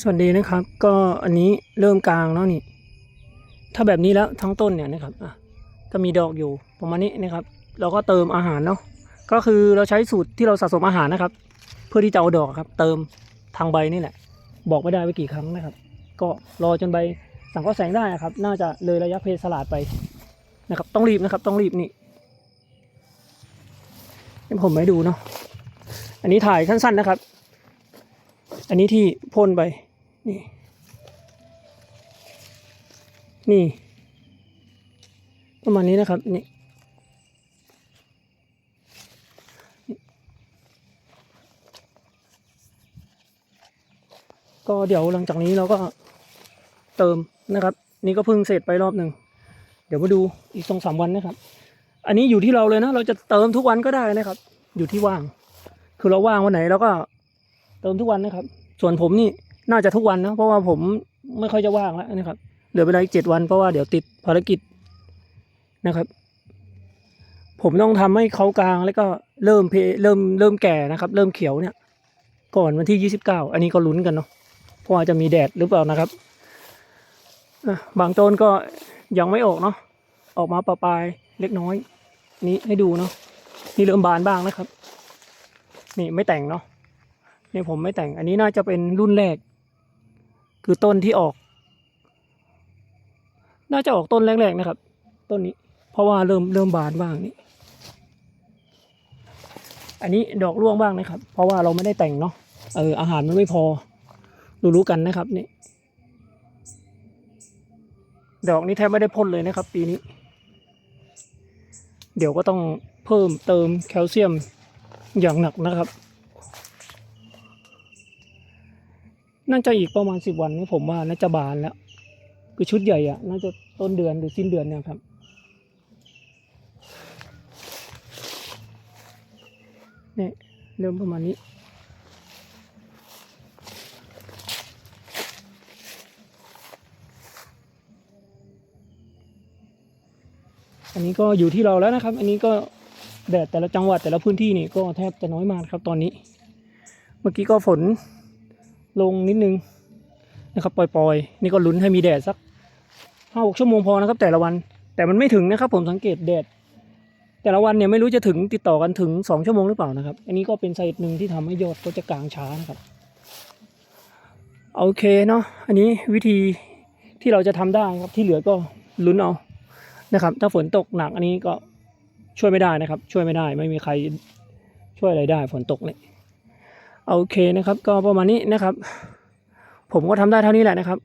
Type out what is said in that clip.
สวัสดีนะครับ ก็อันนี้เริ่มกลางแล้วนี่ ถ้าแบบนี้แล้วทั้งต้นเนี่ยนะครับอะจะมีดอกอยู่ประมาณนี้นะครับ เราก็เติมอาหารเนาะก็คือเราใช้สูตรที่เราสะสมอาหารนะครับ เพื่อที่จะเอาดอกครับ เติมทางใบนี่แหละ บอกไม่ได้ว่ากี่ครั้งนะครับ ก็รอจนใบสังเคราะห์แสงได้นะครับ น่าจะเลยระยะเพสลาดไปนะครับ ต้องรีบนะครับ ต้องรีบนี่ให้ผมไม่ดูเนาะอันนี้ถ่ายสั้นๆนะครับ อันนี้ที่พ่นไป นี่ นี่ ประมาณนี้นะครับ นี่ก็เดี๋ยวหลังจากนี้เราก็เติมนะครับ นี่ก็เพิ่งเสร็จไปรอบหนึ่งเดี๋ยวมาดูอีกสองสามวันนะครับ อันนี้อยู่ที่เราเลยนะ เราจะเติมทุกวันก็ได้นะครับ อยู่ที่ว่าง คือเราว่างวันไหนเราก็เติมทุกวันนะครับ ส่วนผมนี่น่าจะทุกวันนะเพราะว่าผมไม่ค่อยจะว่างแล้วนะครับเหลือเวลาอีกเจ็ดวันเพราะว่าเดี๋ยวติดภารกิจนะครับ ผมต้องทำให้เขากลางแล้วก็เริ่มเพเริ่มเริ่มแก่นะครับ เริ่มเขียวเนี่ย ก่อนวันที่ยี่สิบเก้าอันนี้ก็ลุ้นกันเนาะเพราะว่าจะมีแดดหรือเปล่านะครับบางต้นก็ยังไม่ออกเนาะออกมาปะปลายเล็กน้อย นี้ให้ดูเนาะนี่เริ่มบานบ้างนะครับ นี่ไม่แต่งเนาะ นี่ผมไม่แต่ง อันนี้น่าจะเป็นรุ่นแรก คือต้นที่ออก น่าจะออกต้นแรกๆนะครับ ต้นนี้ เพราะว่าเริ่มเริ่มบานบ้างนี่ อันนี้ดอกร่วงบ้างนะครับ เพราะว่าเราไม่ได้แต่งเนาะ เอออาหารมันไม่พอ รู้ๆกันนะครับนี่ ดอกนี้แทบไม่ได้พ่นเลยนะครับ ปีนี้ เดี๋ยวก็ต้องเพิ่มเติมแคลเซียมอย่างหนักนะครับ น่าจะอีกประมาณสิบวันนี้ผมว่าน่าจะบานแล้ว คือชุดใหญ่อะน่าจะต้นเดือนหรือสิ้นเดือนเนี่ยครับ นี่เริ่มประมาณนี้อันนี้ก็อยู่ที่เราแล้วนะครับ อันนี้ก็แดดแต่ละจังหวัดแต่ละพื้นที่นี่ก็แทบจะน้อยมากครับตอนนี้ เมื่อกี้ก็ฝน ลงนิดนึงนะครับปล่อยๆ นี่ก็ลุ้นให้มีแดดสักห้าหกชั่วโมงพอนะครับ แต่ละวัน แต่มันไม่ถึงนะครับ ผมสังเกตแดด แต่ละวันเนี่ยไม่รู้จะถึงติดต่อกันถึงสองชั่วโมงหรือเปล่านะครับ อันนี้ก็เป็นสาเหตุหนึ่งที่ทำให้ยอดก็จะกลางช้านะครับโอเคเนาะอันนี้วิธีที่เราจะทำได้ครับที่เหลือก็ลุ้นเอานะครับ ถ้าฝนตกหนักอันนี้ก็ช่วยไม่ได้นะครับ ช่วยไม่ได้ไม่มีใครช่วยอะไรได้ฝนตกเนี่ย โอเคนะครับ ก็ประมาณนี้นะครับ ผมก็ทำได้เท่านี้แหละนะครับ